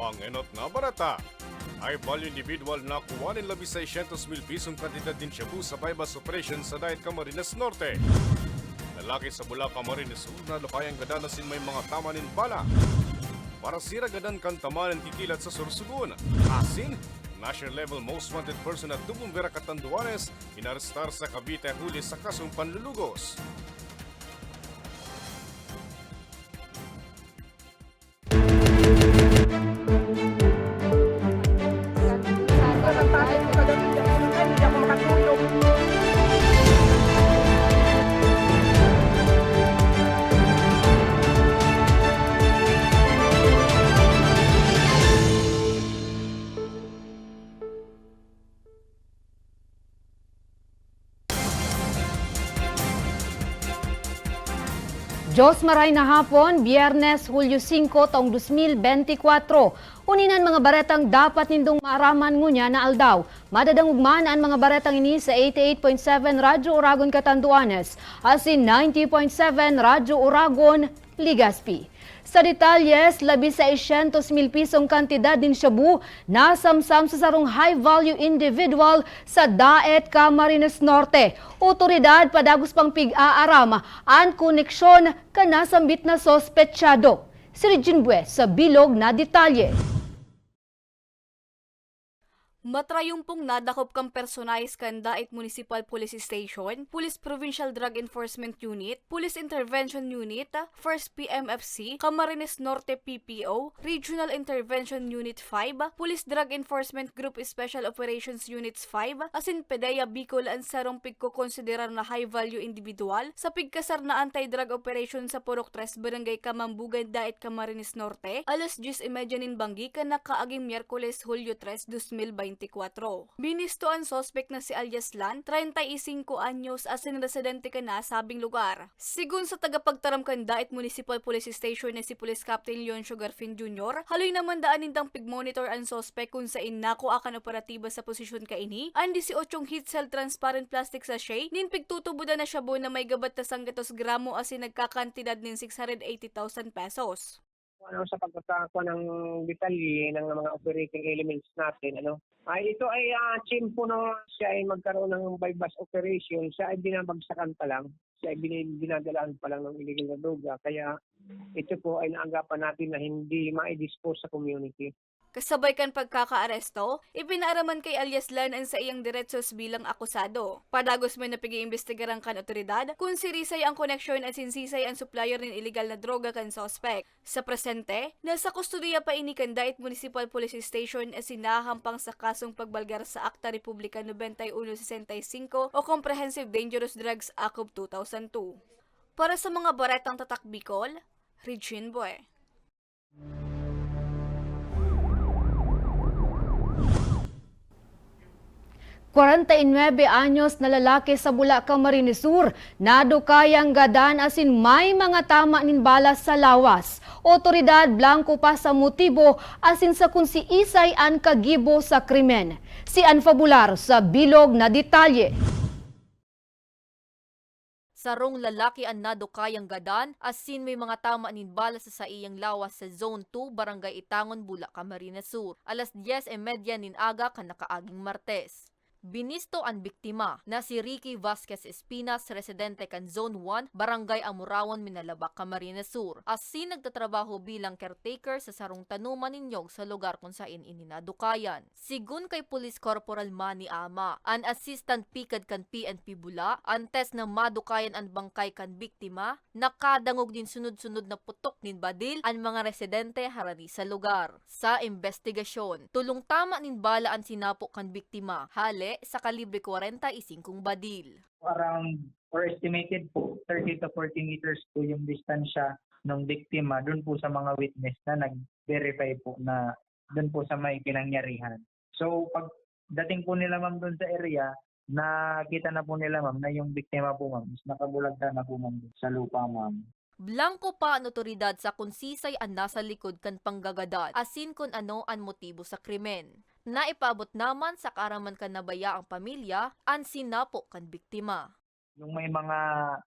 Pangenot nga barata. High value individual na kuwanin labi sa 600 mil pisong kantidad din Cebu sa bypass operation sa Diet Camarines Norte. Lalaki sa Bula Camarines Sur na lukayang gadanasin may mga tamanin bala. Para sira gadan kan tamanan kikilat sa Sursugun. Asin, national level most wanted person at Tubong Vera Catanduanes inarestar sa Cavite huli sa kasong panlulugos. Diyos maray na hapon, Biyernes, Hulyo 5, taong 2024. Uninan mga baretang dapat nindong maaraman ngunya na aldaw. Madadangugman ang mga baretang ini sa 88.7 Radyo Uragon Catanduanes, asin 90.7 Radyo Uragon, Ligaspi. Sa detalyes, labi sa 600 mil pisong kantidad din Shabu nasamsam sa sarong high-value individual sa Daet Camarines Norte. Otoridad padagos pang pig-aaram ang koneksyon kanasambit na sospetsyado. Si Regine Bues sa bilog na detalye. Matrayumpong nadakop kang personalis kan Daet Municipal Police Station, Police Provincial Drug Enforcement Unit, Police Intervention Unit, 1st PMFC, Camarines Norte PPO, Regional Intervention Unit 5, Police Drug Enforcement Group Special Operations Units 5, asin PDEA Bicol ang sarong pigko-konsiderar na high-value individual sa pigkasar na anti-drug operation sa Purok 3 Barangay Kamambugan Daet Camarines Norte, alas 10.30 nin Banggi kan nakaaging Miyerkules Hulyo 3, 2024. Binisto ang sospek na si alias Lan, 35 anyos asin residente ka na sabing lugar. Sigun sa tagapagtaram kan Daet Municipal Police Station na si Police Captain Leoncio Garfin Jr., haloy naman daan nindang pigmonitor ang sospek kung sa inako akan operatiba sa posisyon ka ini, ang 18 heat cell transparent plastic sachet, nin pigtutubuda na siya na may gabat na sanggatos gramo asin nagkakantidad nin 680,000 pesos. Ano sa pagkakakuha ng detalye ng mga operating elements natin ano? Ay ito ay uh, chimpo no siya ay magkaroon ng bypass operation. Siya ay binabagsakan pa lang. Siya ay bin- binadalaan pa lang ng illegal na droga. Kaya ito po ay naagapan natin na hindi ma-dispose sa community Kasabay kan pagkakaaresto, ipinaaraman kay alias Lan ang sa iyang diretsos bilang akusado. Padagos may napigi-imbestigaran kan otoridad kung si Risay ang koneksyon at sinsisay ang supplier ng illegal na droga kan sospek. Sa presente, nasa kustudiya pa ini kan Daet Municipal Police Station at sinahampang sa kasong pagbalgar sa Akta Republika 9165 o Comprehensive Dangerous Drugs Act of 2002. Para sa mga baretang tatak Bicol, Regine Boy. 49 anyos na lalaki sa Bula, Camarines Sur, nadukayang gadan asin may mga tama nin balas sa lawas. Otoridad blanco pa sa motibo asin sa kung si Isay ang kagibo sa krimen. Si Anfabular sa bilog na detalye. Sarong lalaki ang nadukayang gadan, asin may mga tama nin bala sa sa iyang lawas sa Zone 2, Barangay Itangon, Bula, Camarines Sur. Alas 10.30 nin aga kan nakaaging Martes. Binisto ang biktima na si Ricky Vasquez Espinas, residente kan Zone 1, Barangay Amurawan, Minalabak, Camarines Sur. Asin nagtatrabaho bilang caretaker sa sarong tanuman ninyog sa lugar kung saan ininadukayan. Sigun kay Police Corporal Manny Ama, an assistant pikad kan PNP Bula, antes na madukayan ang bangkay kan biktima, nakadangog din sunod-sunod na putok nin badil ang mga residente harani sa lugar. Sa investigasyon, tulong tama nin bala ang sinapo kan biktima, hale sa kalibre 45 badil. around or estimated po 30 to 40 meters po yung distansya ng biktima doon po sa mga witness na nag-verify po na doon po sa may pinangyarihan. So pag dating po nila ma'am doon sa area, nakita na po nila ma'am na yung biktima po ma'am is nakabulagta na po ma'am sa lupa ma'am. Blanco pa ang otoridad sa kung sisay ang nasa likod kan panggagadat, asin kung ano ang motibo sa krimen. Naipabot naman sa karaman kan nabaya ang pamilya, ang sinapo kan biktima. Yung may mga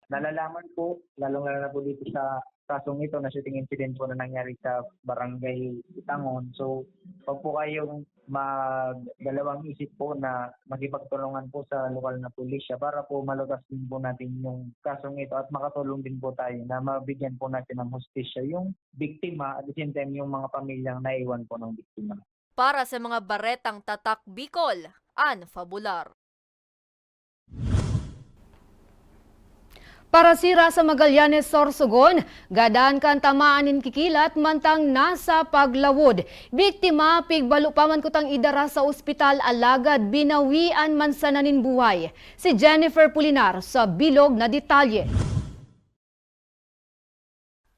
nalalaman po, lalong lalo na po dito sa kasong ito na shooting incident po na nangyari sa barangay Tangon. So, pag po kayong magdalawang isip po na magipagtulungan po sa lokal na pulisya para po malutas din po natin yung kasong ito at makatulong din po tayo na mabigyan po natin ng hustisya yung biktima at the same time yung mga pamilyang naiwan po ng biktima. Para sa mga baretang tatak Bicol, Ann Fabular. Para sira sa Magallanes, Sorsogon, gadaan kan tamaan in kikilat mantang nasa paglawod. Biktima, pigbalo pa man kutang idara sa ospital alagad binawian man sa nanin buhay. Si Jennifer Pulinar sa bilog na detalye.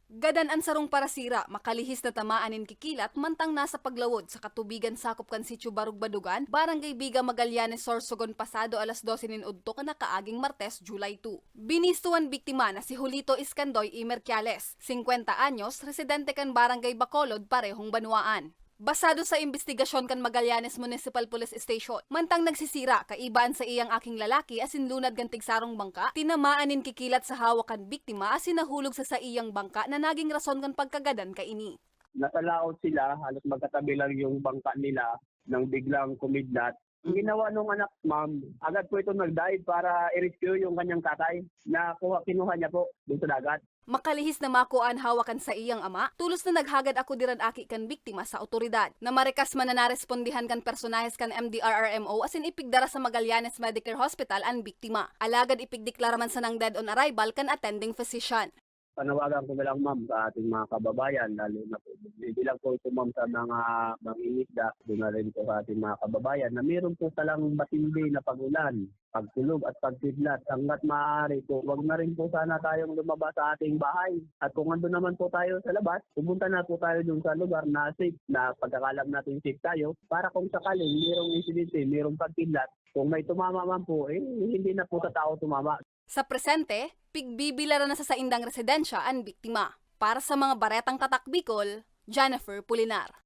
Gadan ang sarong parasira, makalihis na tamaan in kikilat, mantang nasa paglawod sa katubigan sakop kan sitio Barugbadugan, Barangay Biga Magallanes, Sorsogon pasado alas 12 nin udto ka nakaaging Martes, July 2. Binistuan biktima na si Julito Iskandoy y Merciales, 50 anyos, residente kan Barangay Bacolod, parehong Banuaan. Basado sa investigasyon kan Magallanes Municipal Police Station, mantang nagsisira kaibaan sa iyang aking lalaki asin lunad gantig sarong bangka, tinamaanin kikilat sa hawakan biktima asin nahulog sa sa iyang bangka na naging rason kan pagkagadan kaini. nasa laot sila, halos magkatabi lang yung bangka nila nang biglang kumidlat. Ang ginawa nung anak, ma'am, agad po ito nag-dive para i-rescue yung kanyang tatay na kuha, kinuha niya po dun sa dagat. Makalihis na makuan hawakan sa iyang ama, tulos na naghagad ako diran aki kan biktima sa otoridad. Na marikas man na narespondihan kan personahes kan MDRRMO asin ipigdara sa Magallanes Medical Hospital ang biktima. Alagad ipigdeklara man sa nang dead on arrival kan attending physician. Panawagan ko na lang, ma'am, sa ating mga kababayan, lalo na po, hindi lang po ito, ma'am, sa mga mangingisda, doon na rin po sa ating mga kababayan, na meron po talang matindi na pagulan, pagtulog at pagkidlat. Hanggat maaari po, wag na rin po sana tayong lumabas sa ating bahay. At kung ando naman po tayo sa labas, pumunta na po tayo dun sa lugar na safe, na pagkakalam natin safe tayo, para kung sakaling mayroong insidente, mayroong pagkidlat, kung may tumama man po, eh, hindi na po sa tao tumama. Sa presente, pigbibilara na sa saindang residensya ang biktima. Para sa mga baretang tatak Bicol, Jennifer Pulinar.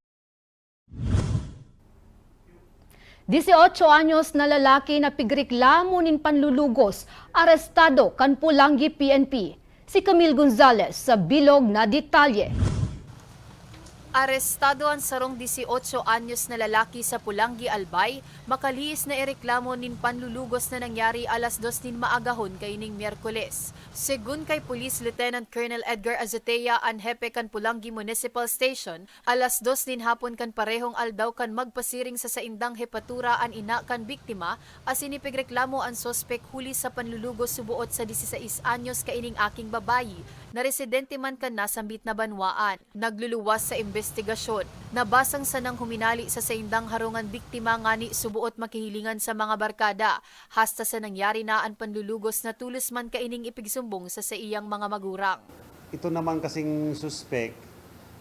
18 anyos na lalaki na pigreklamo nin panlulugos, arestado kan Pulangi PNP. Si Camille Gonzalez sa bilog na detalye. Arestado ang sarong 18 anyos na lalaki sa Pulangi, Albay, makalihis na ireklamo nin panlulugos na nangyari alas 2 nin maagahon kay ning Miyerkules. Segun kay Police Lieutenant Colonel Edgar Azotea ang hepe kan Pulangi Municipal Station, alas 2 nin hapon kan parehong aldaw kan magpasiring sa saindang hepatura an ina kan biktima. As inipigreklamo ang sospek huli sa panlulugos subuot sa 16 anyos kaining aking babayi na residente man kan nasambit na banwaan. Nagluluwas sa investigasyon. Nabasang sa nang huminali sa saindang harungan biktima ngani subuot makihilingan sa mga barkada. Hasta sa nangyari na ang panlulugos na tulos man kaining ipigsumbong sa sa iyang mga magurang. ito naman kasing suspect,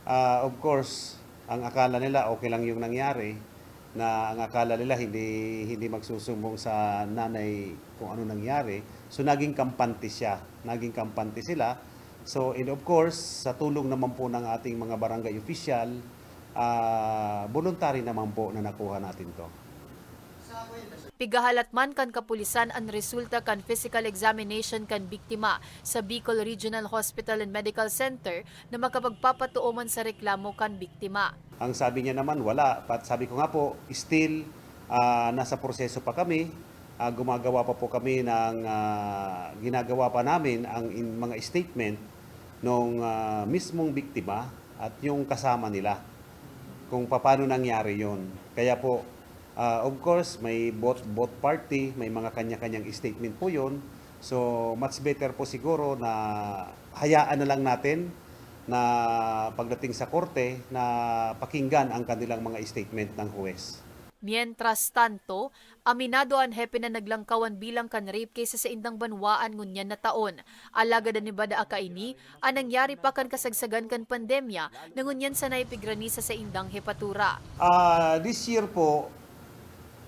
ah, of course, ang akala nila okay lang yung nangyari, na ang akala nila hindi hindi magsusumbong sa nanay kung ano nangyari. So naging kampante siya, naging kampante sila. So and of course, sa tulong naman po ng ating mga barangay official, ah, voluntary naman po na nakuha natin to. Pigahalat man kan kapulisan ang resulta kan physical examination kan biktima sa Bicol Regional Hospital and Medical Center na makapagpapatuo man sa reklamo kan biktima. Ang sabi niya naman, wala. At sabi ko nga po, still, ah, nasa proseso pa kami. Ah, gumagawa pa po kami ng, ah, ginagawa pa namin ang in, mga statement ng mismong biktima at yung kasama nila kung paano nangyari yon. Kaya po, ah, of course, may both, both party, may mga kanya-kanyang statement po yon. So, much better po siguro na hayaan na lang natin na pagdating sa korte na pakinggan ang kanilang mga statement ng huwes. Mientras tanto, aminado ang hepe na naglangkawan bilang kan rape case sa indang banwaan ngunyan na taon. Alaga ni Bada Akaini, ang nangyari pa kan kasagsagan kan pandemya na ngunyan sa naipigranisa sa indang hepatura. Ah, this year po,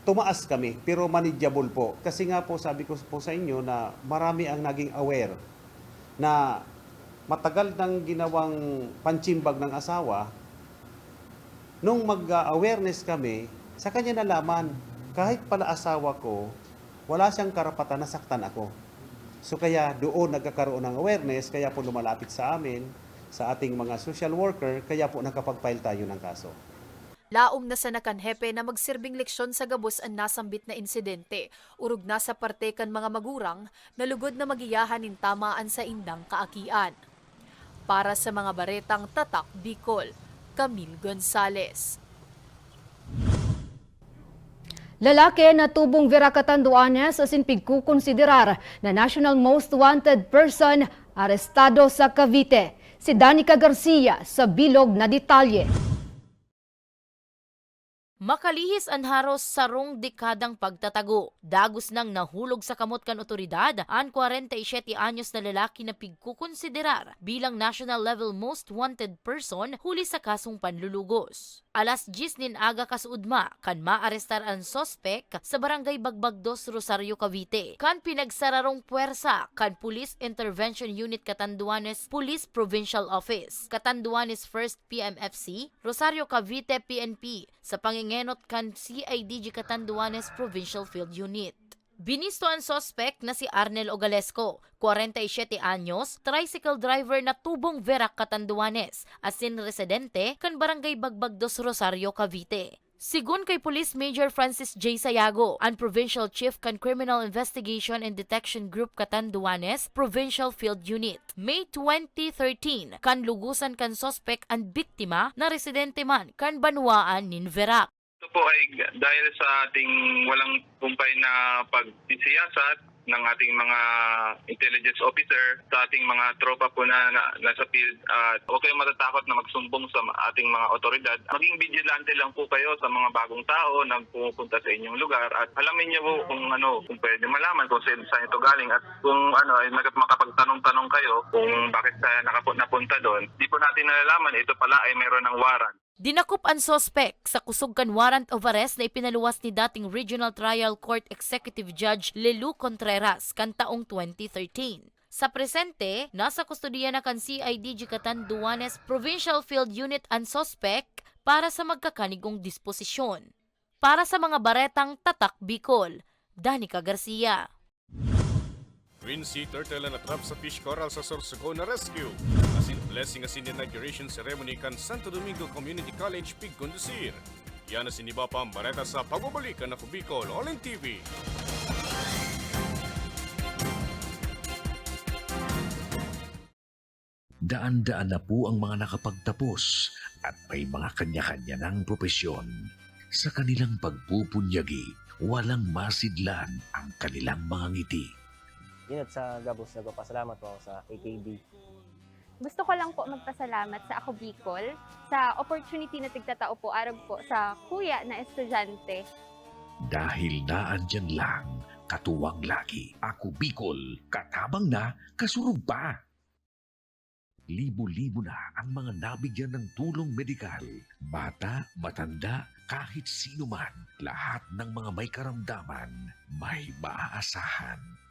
tumaas kami, pero manageable po. Kasi nga po, sabi ko po sa inyo na marami ang naging aware na matagal nang ginawang panchimbag ng asawa, nung mag-awareness kami, sa kanya nalaman, kahit pala asawa ko, wala siyang karapatan na saktan ako. So kaya doon nagkakaroon ng awareness, kaya po lumalapit sa amin. sa ating mga social worker, kaya po nakapag-file tayo ng kaso. Laom na sa nakanhepe na magsirbing leksyon sa gabos ang nasambit na insidente. Urog na sa parte kan mga magurang, nalugod na magiyahan in tamaan sa indang kaakian. Para sa mga baretang Tatak Bicol, Camille Gonzales. Lalaki na tubong Vera Catanduanes asin pigkukonsiderar na National Most Wanted Person arestado sa Cavite. Si Danica Garcia sa bilog na detalye. Makalihis ang haros sarong dekadang pagtatago. Dagos nang nahulog sa kamot kan otoridad ang 47 anyos na lalaki na pigkukonsiderar bilang national level most wanted person huli sa kasong panlulugos. Alas 10 nin aga kasudma kan maarestar ang sospek sa barangay Bagbagdos, Rosario, Cavite. Kan pinagsararong puwersa kan Police Intervention Unit Catanduanes Police Provincial Office, Catanduanes 1st PMFC, Rosario, Cavite PNP sa pangingenot kan CIDG Catanduanes Provincial Field Unit. Binisto ang sospek na si Arnel Ogalesco, 47 anyos, tricycle driver na tubong Verac Catanduanes, asin residente kan Barangay Bagbagdos, Rosario, Cavite. Sigun kay Police Major Francis J. Sayago, ang Provincial Chief kan Criminal Investigation and Detection Group Catanduanes Provincial Field Unit. May 2013, kan lugusan kan sospek ang biktima na residente man kan banwaan nin Verac. Ito po ay dahil sa ating walang kumpay na pagsisiyasat ng ating mga intelligence officer sa ating mga tropa po na, na nasa field at huwag kayong matatakot na magsumbong sa ating mga otoridad. Maging vigilante lang po kayo sa mga bagong tao na pumupunta sa inyong lugar at alamin niyo po kung ano, kung pwede malaman kung saan saan ito galing at kung ano ay makapagtanong-tanong kayo kung bakit sa nakapu- napunta doon. Di po natin nalalaman ito pala ay meron ng warrant. Dinakop ang sospek sa kusog kan warrant of arrest na ipinaluwas ni dating Regional Trial Court Executive Judge Lelu Contreras kan taong 2013. Sa presente, nasa kustodiya na kan CIDG Catanduanes Provincial Field Unit ang sospek para sa magkakanigong disposisyon. Para sa mga baretang Tatak Bicol, Danica Garcia. Twin Sea Turtle na trap sa fish coral sa Sorsogon na rescue. Asin blessing asin inauguration ceremony kan Santo Domingo Community College Pig Conducir. Yan na siniba pa ang bareta sa pagbabalikan na Kubicol All in TV. Daan-daan na po ang mga nakapagtapos at may mga kanya-kanya ng propesyon. Sa kanilang pagpupunyagi, walang masidlan ang kanilang mga ngiti. Yun at sa Gabos, nagpapasalamat po ako sa AKB. Gusto ko lang po magpasalamat sa Ako Bicol sa opportunity na tigtatao po arag po sa kuya na estudyante. Dahil naandyan lang, katuwang lagi, ako Bicol, katabang na, kasurog pa. Libo-libo na ang mga nabigyan ng tulong medikal. Bata, matanda, kahit sino man, lahat ng mga may karamdaman, may maaasahan.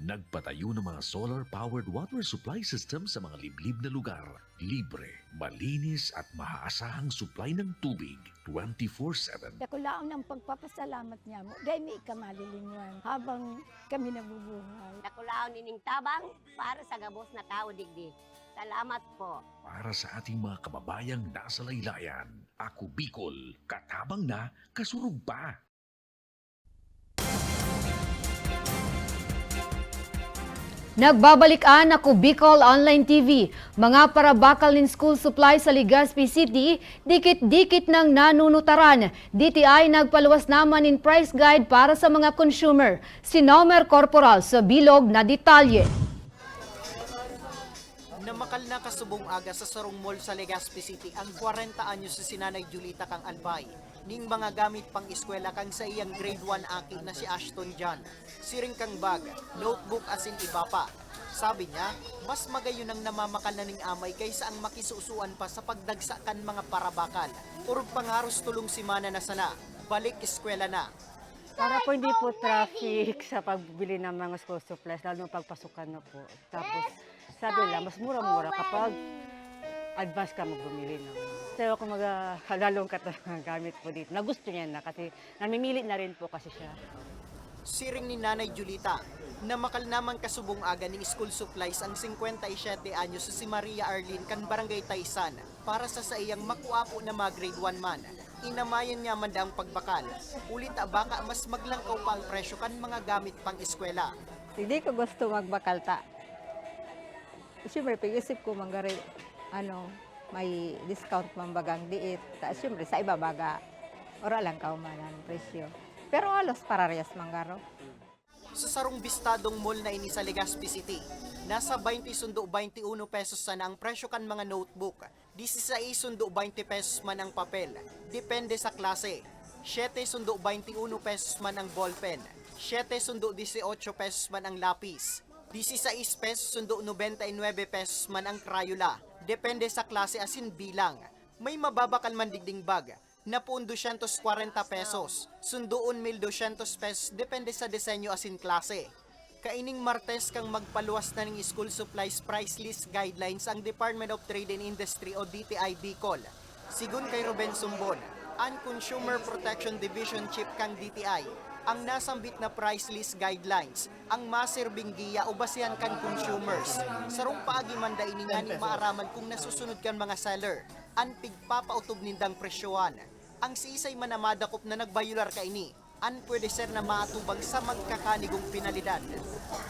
Nagpatayo ng mga solar-powered water supply system sa mga liblib na lugar. Libre, malinis at maaasahang supply ng tubig 24-7. Dakulaon ng pagpapasalamat niya mo. Dahil may ikamalilinwan habang kami nabubuhay. Nakulaon nining tabang para sa gabos na tao digdi. Salamat po. Para sa ating mga kababayang nasa laylayan, ako Bicol, katabang na, kasurog pa. Nagbabalikan ako Bicol Online TV. Mga parabakal nin school supply sa Legazpi City, dikit-dikit ng nanunutaran. DTI nagpaluwas naman in price guide para sa mga consumer. Si Nomer Corporal sa bilog na detalye. Namakal na kasubong aga sa Sarong Mall sa Legazpi City ang 40 anyos sa sinanay Julita kang Albay. Ning mga gamit pang eskwela kang sa iyang grade 1 akit na si Ashton John. Siring kang bag, notebook asin iba pa. Sabi niya, mas magayon ang namamakal na ning amay kaysa ang makisusuan pa sa pagdagsakan mga parabakal. Urog pangaros tulong si Mana na sana, balik eskwela na. Para po hindi po traffic sa pagbili ng mga school supplies, lalo na pagpasukan na po. Tapos sabi lang, mas mura-mura kapag advance ka magbumili ng Pero kung mag halalong ka ng gamit po dito, na gusto niya na kasi namimili na rin po kasi siya. Siring ni Nanay Julita, na makal naman kasubong aga ng school supplies ang 57 anyos si Maria Arlene kan Barangay Taysan para sa sa iyang makuapo na mga grade 1 man. Inamayan niya man ang pagbakal. Ulit baka mas maglangkaw pa ang presyo kan mga gamit pang eskwela. Hindi ko gusto magbakal ta. Siyempre, pag-isip ko manggari, ano, may discount man bagang diit. Ta, siyempre, sa iba baga, ora lang kaumanan presyo. Pero halos parehas manggaro. Sa sarong bistadong mall na ini sa Legazpi City, nasa 20 sundo 21 pesos sana ang presyo kan mga notebook. 16 sundo 20 pesos man ang papel. Depende sa klase. 7 sundo 21 pesos man ang ballpen. 7 sundo 18 pesos man ang lapis. 16 pesos sundo 99 pesos man ang Crayola. Depende sa klase asin bilang. May mababakan man digding bag na po 240 pesos. Sundoon 1,200 pesos depende sa disenyo asin klase. Kaining Martes kang magpaluwas na ng school supplies price list guidelines ang Department of Trade and Industry o DTI Bicol. Sigun kay Ruben Sumbon, ang Consumer Protection Division Chief kang DTI, ang nasambit na price list guidelines ang masirbing giya o basihan kan consumers. Sarong paagi man da ini nga ni maaraman kung nasusunod kan mga seller, ang pigpapautob nindang presyohan. Ang sisay man na madakop na nagbayular ka ini, an pwede ser na matubang sa magkakanigong pinalidad.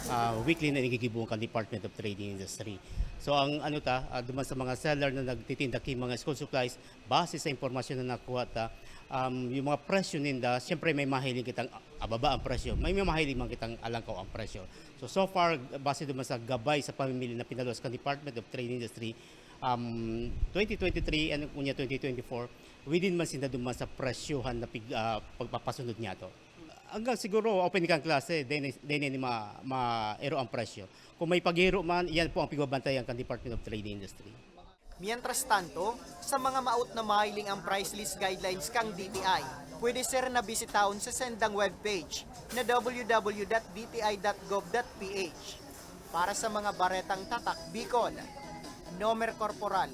uh, weekly na nagigibong kan Department of Trade and Industry. So ang ano ta, uh, duman sa mga seller na nagtitinda kay mga school supplies, base sa impormasyon na nakuha ta, um, yung mga presyo ninda, siyempre may mahiling kitang ababa ang presyo, may may mahiling man kitang alangkaw ang presyo. So so far, base duman sa gabay sa pamimili na pinalos kan Department of Trade Industry, um, 2023 and kunya 2024, within man sinda duman sa presyohan na pig, uh, pagpapasunod niya to hanggang siguro open kang klase, then ni ma, ma-ero ang presyo. Kung may paghiro man, yan po ang pigbabantayan kan Department of Trade Industry. Mientras tanto, sa mga maut na mahiling ang price list guidelines kang DTI, pwede sir na bisitahon sa sendang webpage na www.dti.gov.ph. Para sa mga baretang tatak Bicol, Nomer Corporal,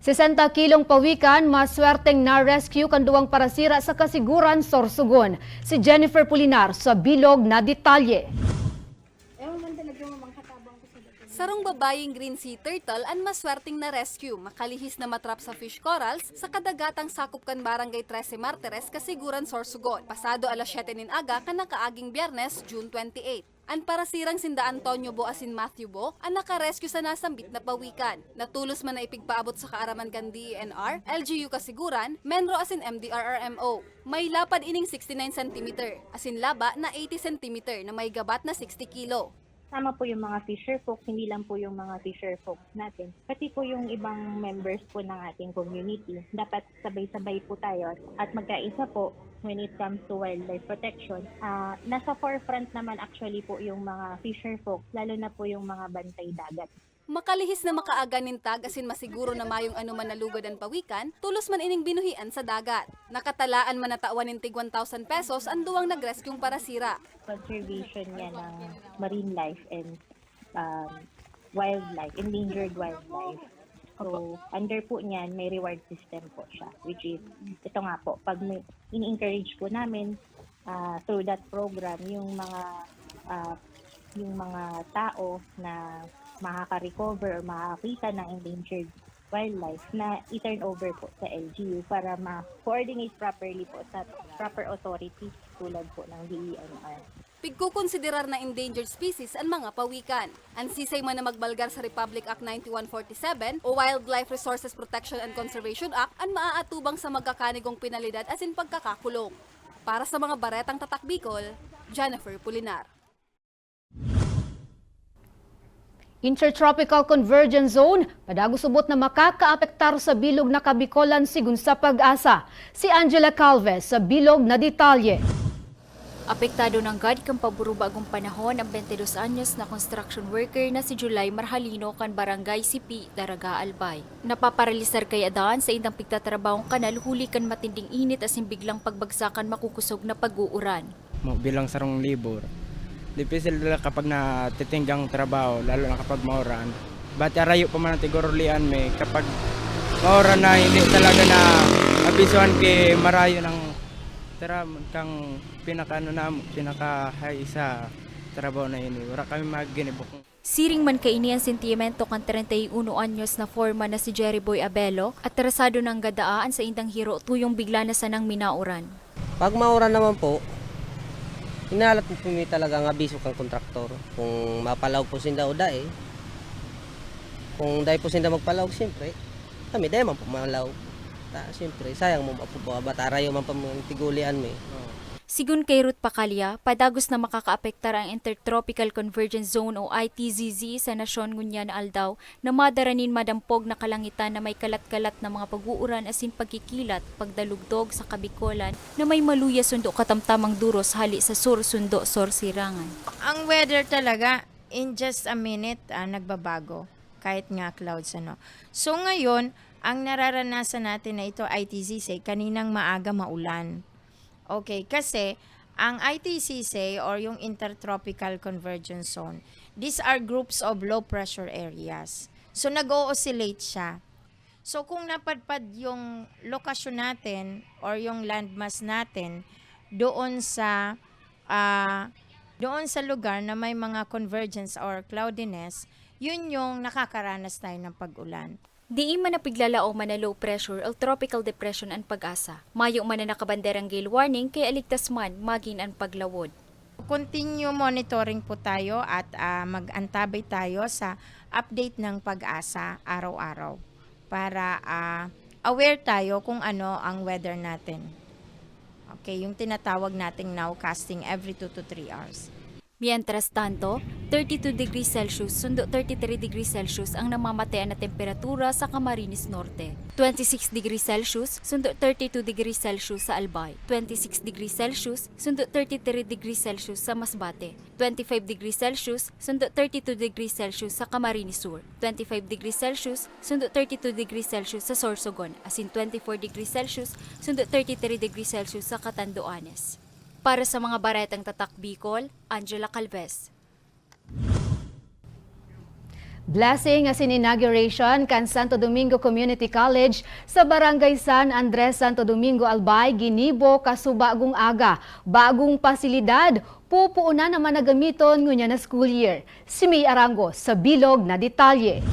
60 kilong pawikan, maswerteng na-rescue kanduwang parasira sa kasiguran Sorsogon. Si Jennifer Pulinar sa bilog na detalye. Sarong babaying green sea turtle ang maswerteng na rescue, makalihis na matrap sa fish corals sa kadagatang sakop kan barangay 13 Martires, Kasiguran, Sorsogon. Pasado alas 7 nin aga kan nakaaging biyernes, June 28. Ang parasirang sinda Antonio Bo asin Matthew Bo ang nakarescue sa nasambit na pawikan. Natulos man na ipigpaabot sa kaaraman kan DENR, LGU Kasiguran, Menro asin MDRRMO. May lapad ining 69 cm, asin laba na 80 cm na may gabat na 60 kilo. Sama po yung mga fisher folks, hindi lang po yung mga fisher folks natin. Pati po yung ibang members po ng ating community. Dapat sabay-sabay po tayo at magkaisa po when it comes to wildlife protection. Ah, nasa forefront naman actually po yung mga fisher folks, lalo na po yung mga bantay dagat. Makalihis na makaaganin tag asin masiguro na mayong anuman nalugod ang pawikan, tulos man ining binuhian sa dagat. Nakatalaan man natawan ng tig 1,000 pesos ang duwang nagreskyong parasira. Conservation niya ng marine life and um, wildlife, endangered wildlife. So, under po niyan, may reward system po siya, which is, ito nga po, pag may, ini-encourage po namin ah, through that program, yung mga ah, yung mga tao na makaka-recover or makakita ng endangered wildlife na i-turn over po sa LGU para ma-coordinate properly po sa proper authorities tulad po ng DENR. Pigkukonsiderar na endangered species ang mga pawikan. Ang sisay man na magbalgar sa Republic Act 9147 o Wildlife Resources Protection and Conservation Act ang maaatubang sa magkakanigong pinalidad asin pagkakakulong. Para sa mga baretang tatak Bicol, Jennifer Pulinar. Intertropical Convergence Zone, padagusubot na makakaapektar sa bilog na kabikolan sigun sa pag-asa. Si Angela Calves sa bilog na detalye. Apektado ng gad kang paburo bagong panahon ang 22 anyos na construction worker na si Julay Marhalino kan barangay Sipi, Daraga, Albay. Napaparalisar kay adaan sa indang pigtatrabahong kanal huli kan matinding init as biglang pagbagsakan makukusog na pag-uuran. mo bilang sarong libur. Dipisil nila kapag natitinggang trabaho, lalo na kapag mauran. Ba't arayo pa man ang tigorolian may kapag mauran na hindi talaga na abisuhan kay marayo ng tara kang pinaka ano na pinaka high sa trabaho na yun. Wala kami maginibok. Siring man kaini ang sentimento kan 31 anyos na forma na si Jerry Boy Abelo at terasado ng gadaan sa indang hiro tuyong bigla na sanang minauran. Pag mauran naman po, inalat po mi talaga ang abiso kang kontraktor. Kung mapalaw po sinda o dae, kung dahil po sinda magpalaw, siyempre, kami dahil man po malaw. Ta, siyempre, sayang mo po po, batarayo man pa mga tigulian mi. Sigun kay Ruth Pacalya, padagos na makakaapektar ang Intertropical Convergence Zone o ITZZ sa nasyon ngunya na Aldaw na madaranin madampog na kalangitan na may kalat-kalat na mga pag-uuran asin pagkikilat, pagdalugdog sa kabikolan na may maluya sundo katamtamang duros hali sa sur sundo sor sirangan. Ang weather talaga, in just a minute, ah, nagbabago. Kahit nga clouds, ano. So ngayon, ang nararanasan natin na ito ITCC, kaninang maaga maulan. Okay, kasi ang ITCC or yung Intertropical Convergence Zone, these are groups of low pressure areas. So nag-o-oscillate siya. So kung napadpad yung lokasyon natin or yung landmass natin doon sa ah, doon sa lugar na may mga convergence or cloudiness, yun yung nakakaranas tayo ng pag-ulan. Di man napiglalao man na low pressure o tropical depression ang pag-asa. Mayo man na nakabanderang gale warning kay aligtas man magin ang paglawod. Continue monitoring po tayo at ah, mag-antabay tayo sa update ng pag-asa araw-araw para ah, aware tayo kung ano ang weather natin. Okay, yung tinatawag nating nowcasting every 2 to 3 hours. Mientras tanto, 32 degrees Celsius sundo 33 degrees Celsius ang namamatean na temperatura sa Camarines Norte. 26 degrees Celsius sundo 32 degrees Celsius sa Albay. 26 degrees Celsius sundo 33 degrees Celsius sa Masbate. 25 degrees Celsius sundo 32 degrees Celsius sa Camarines Sur. 25 degrees Celsius sundo 32 degrees Celsius sa Sorsogon. As in 24 degrees Celsius sundo 33 degrees Celsius sa Catanduanes. Para sa mga baretang tatak Bicol, Angela Calves. Blessing as in inauguration kan Santo Domingo Community College sa Barangay San Andres, Santo Domingo, Albay, Ginibo, Kasubagong Aga. Bagong pasilidad, pupuuna naman na gamiton ngunya na school year. Si May Arango sa bilog na detalye.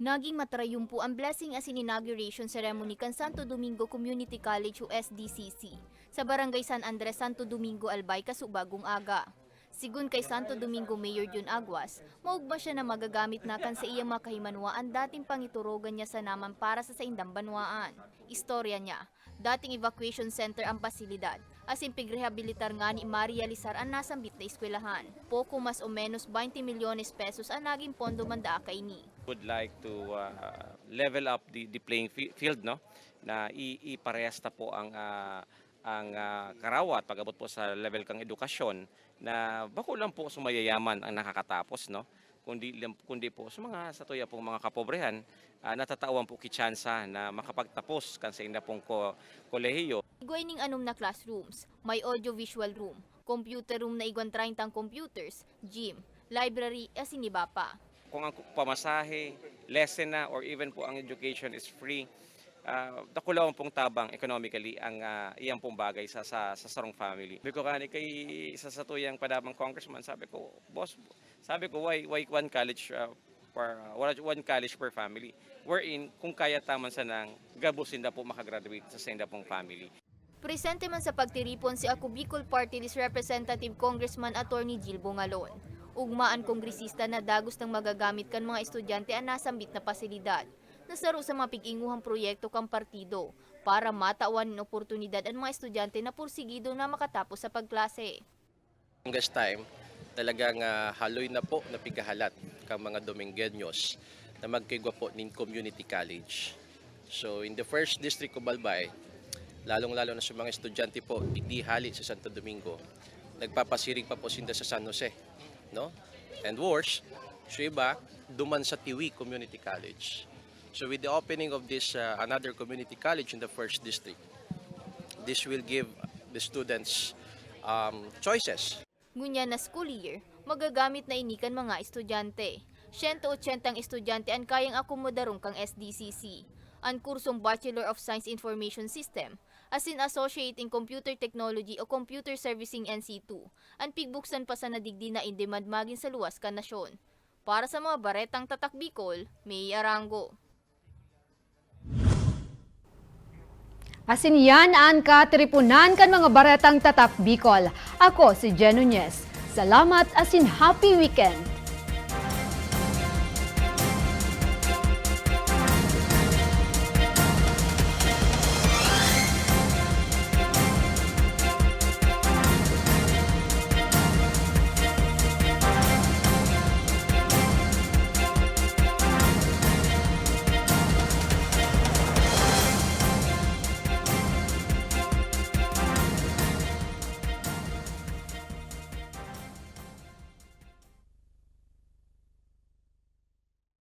Naging matrayumpo ang blessing as in inauguration ceremony kan Santo Domingo Community College o SDCC sa Barangay San Andres, Santo Domingo, Albay, Kasubagong Aga. Sigun kay Santo Domingo Mayor Jun Aguas, maugba siya na magagamit na kan sa iyang makahimanwaan dating pangiturogan niya sa naman para sa saindang banwaan. Istorya niya, dating evacuation center ang pasilidad, as in pigrehabilitar nga ni Maria Lizar ang nasambit na eskwelahan. Poco mas o menos 20 milyones pesos ang naging pondo manda kay ni. would like to uh, level up the, the playing fi- field no na i- iparehas na po ang ah, ang ah, karawat pagabot po sa level kang edukasyon na bako lang po sumayayaman ang nakakatapos no kundi kundi po sa mga sa tuya pong mga kapobrehan ah, natatawan po kitsansa na makapagtapos kan sa ina pong ko, kolehiyo Igway ning anom na classrooms, may audio-visual room, computer room na igwan 30 computers, gym, library, asin iba pa. kung ang pamasahe, lesson na, or even po ang education is free, uh, dakulaw pong tabang economically ang uh, iyang pong bagay sa, sa, sa sarong family. Sabi ko kani kay isa sa tuyang padamang congressman, sabi ko, boss, sabi ko, why, why one college uh, per, uh, one college per family? Wherein, kung kaya taman sa nang gabusin na po makagraduate sa senda pong family. Presente man sa pagtiripon si Ako Bicol Party List Representative Congressman Attorney Jill Bongalon. Ugmaan kongresista na dagos ng magagamit kan mga estudyante ang nasambit na pasilidad. Nasaro sa mga pig-inguhang proyekto kang partido para matawan ng oportunidad ang mga estudyante na pursigido na makatapos sa pagklase. Longest time, talagang ah, haloy na po na pigahalat kang mga Domingueños na magkigwa po nin community college. So in the first district of Albay, lalong-lalo na sa mga estudyante po, digdi hali sa Santo Domingo. Nagpapasiring pa po sinda sa San Jose. No? And worse, sa iba, duman sa Tiwi Community College. So with the opening of this uh, another community college in the first district, this will give the students um, choices. Ngunya na school year, magagamit na inikan mga estudyante. 180 ang estudyante ang kayang akomodarong kang SDCC. Ang kursong Bachelor of Science Information System, as in Associate in Computer Technology o Computer Servicing NC2, ang pigbuksan pa sa nadigdi na in-demand maging sa luwas ka nasyon. Para sa mga baretang tatak Bicol, May Arango. Asin yan ang katripunan kan mga baretang tatak Bicol. Ako si Jen Nunez. Salamat asin happy weekend.